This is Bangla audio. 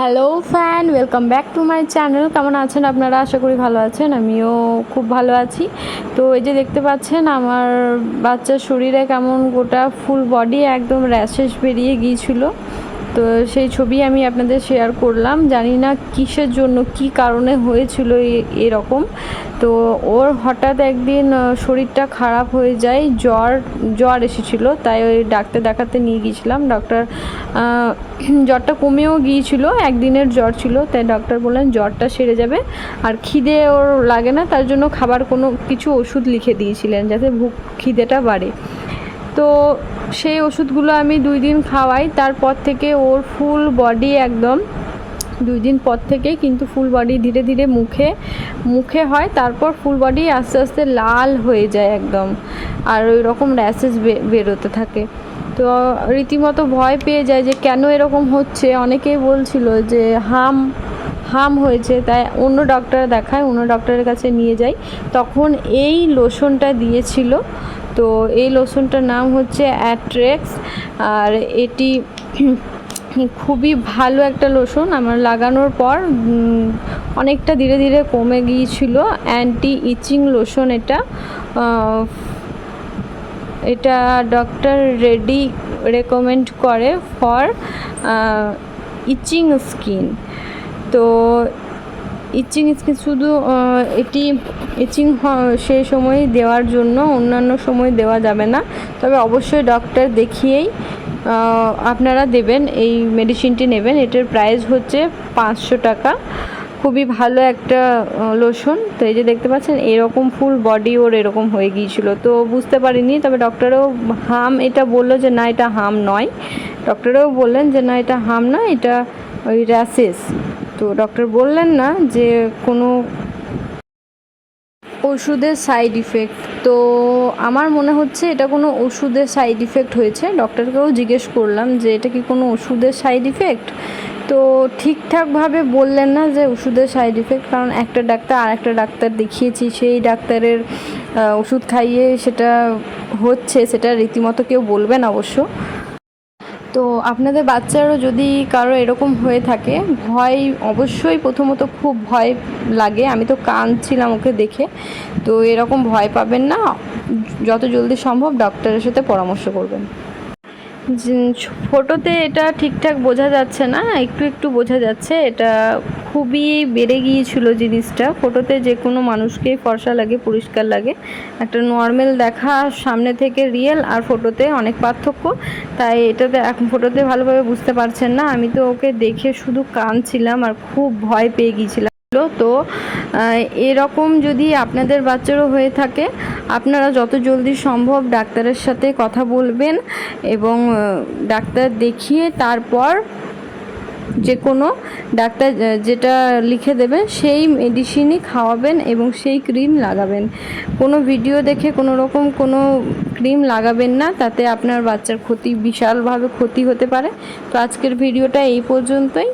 Hello fan welcome back to my channel কেমন আছেন আপনারা? আশা করি ভালো আছেন। আমিও খুব ভালো আছি। তো এই যে দেখতে পাচ্ছেন, আমার বাচ্চার শরীরে কেমন গোটা ফুল বডি একদম র্যাশেস বেরিয়ে গিয়েছিল। তো সেই ছবি আমি আপনাদের শেয়ার করলাম। জানি না কিসের জন্য, কি কারণে হয়েছিল এরকম। তো ওর হঠাৎ একদিন শরীরটা খারাপ হয়ে যায়, জ্বর জ্বর এসেছিল, তাই ওই ডাক্তার দেখাতে নিয়ে গিয়েছিলাম। ডক্টর জ্বরটা কমেও গিয়েছিল, একদিনের জ্বর ছিল, তাই ডক্টর বললেন জ্বরটা সেরে যাবে। আর খিদে ওর লাগে না, তার জন্য খাবার কোনো কিছু ওষুধ লিখে দিয়েছিলেন, যাতে ভুক, খিদেটা বাড়ে। তো সেই ওষুধগুলো আমি দুই দিন খাওয়াই। তারপর থেকে ওর ফুল বডি একদম দুই দিন পর থেকেই কিন্তু ফুল বডি ধীরে ধীরে মুখে মুখে হয়। তারপর ফুল বডি আস্তে আস্তে লাল হয়ে যায় একদম। আর ওই রকম র্যাশেস বেরোতে থাকে। তো রীতিমতো ভয় পেয়ে যায় যে কেন এরকম হচ্ছে? অনেকেই বলছিল যে হাম হাম হয়েছে। তাই অন্য ডক্টর দেখায়, অন্য ডক্টরের কাছে নিয়ে যাই। তখন এই লোশনটা দিয়েছিল। তো এই লোশনটার নাম হচ্ছে অ্যাট্রেক্স আর এটি খুবই ভালো একটা লোশন আমার লাগানোর পর অনেকটা ধীরে ধীরে কমে গিয়েছিল। অ্যান্টি ইচিং লোশন এটা এটা ডক্টর রেডি রেকমেন্ড করে ফর ইচিং স্কিন তো ইচিং স্কিন শুধু এটি ইচিং সেই সময় দেওয়ার জন্য, অন্যান্য সময় দেওয়া যাবে না। তবে অবশ্যই ডক্টর দেখিয়েই আপনারা দেবেন, এই মেডিসিনটি নেবেন। এটার প্রাইস হচ্ছে পাঁচশো টাকা। খুবই ভালো একটা লোশন তো এই যে দেখতে পাচ্ছেন, এরকম ফুল বডি ওর এরকম হয়ে গিয়েছিল। তো বুঝতে পারিনি, তবে ডক্টরও হাম এটা বলল যে না, এটা হাম নয়। ডক্টরও বললেন যে না, এটা হাম না এটা ওই র্যাসেস তো ডক্টর বললেন না যে কোনো ওষুধের সাইড ইফেক্ট তো আমার মনে হচ্ছে এটা কোনো ওষুধের সাইড ইফেক্ট হয়েছে। ডক্টরকেও জিজ্ঞেস করলাম যে এটা কি কোনো ওষুধের সাইড ইফেক্ট তো ঠিকঠাকভাবে বললেন না যে ওষুধের সাইড ইফেক্ট কারণ একটা ডাক্তার আর একটা ডাক্তার দেখিয়েছি, সেই ডাক্তারের ওষুধ খাইয়ে সেটা হচ্ছে, সেটা রীতিমতো কেউ বলবেন অবশ্য। তো আপনাদের বাচ্চারও যদি কারও এরকম হয়ে থাকে, ভয় অবশ্যই প্রথমত খুব ভয় লাগে। আমি তো কাঁদছিলাম ওকে দেখে। তো এরকম ভয় পাবেন না। যত জলদি সম্ভব ডক্টরের সাথে পরামর্শ করবেন। ফটোতে এটা ঠিকঠাক বোঝা যাচ্ছে না, একটু একটু বোঝা যাচ্ছে। এটা খুবই বেড়ে গিয়েছিল জিনিসটা। ফটোতে যে কোনো মানুষকেই ফর্সা লাগে, পরিষ্কার লাগে। একটা নর্মাল দেখা, সামনে থেকে রিয়েল আর ফটোতে অনেক পার্থক্য। তাই এটাতে এখন ফটোতে ভালোভাবে বুঝতে পারছেন না। আমি তো ওকে দেখে শুধু কাঁদছিলাম আর খুব ভয় পেয়ে গিয়েছিলাম। তো এরকম যদি আপনাদের বাচ্চারও হয়ে থাকে, আপনারা যত জলদি সম্ভব ডাক্তারের সাথে কথা বলবেন এবং ডাক্তার দেখিয়ে তারপর যে কোনো ডাক্তার যেটা লিখে দেবেন, সেই মেডিসিনই খাওয়াবেন এবং সেই ক্রিম লাগাবেন। কোনো ভিডিও দেখে কোনো রকম কোনো ক্রিম লাগাবেন না, তাতে আপনার বাচ্চার ক্ষতি, বিশালভাবে ক্ষতি হতে পারে। তো আজকের ভিডিওটা এই পর্যন্তই।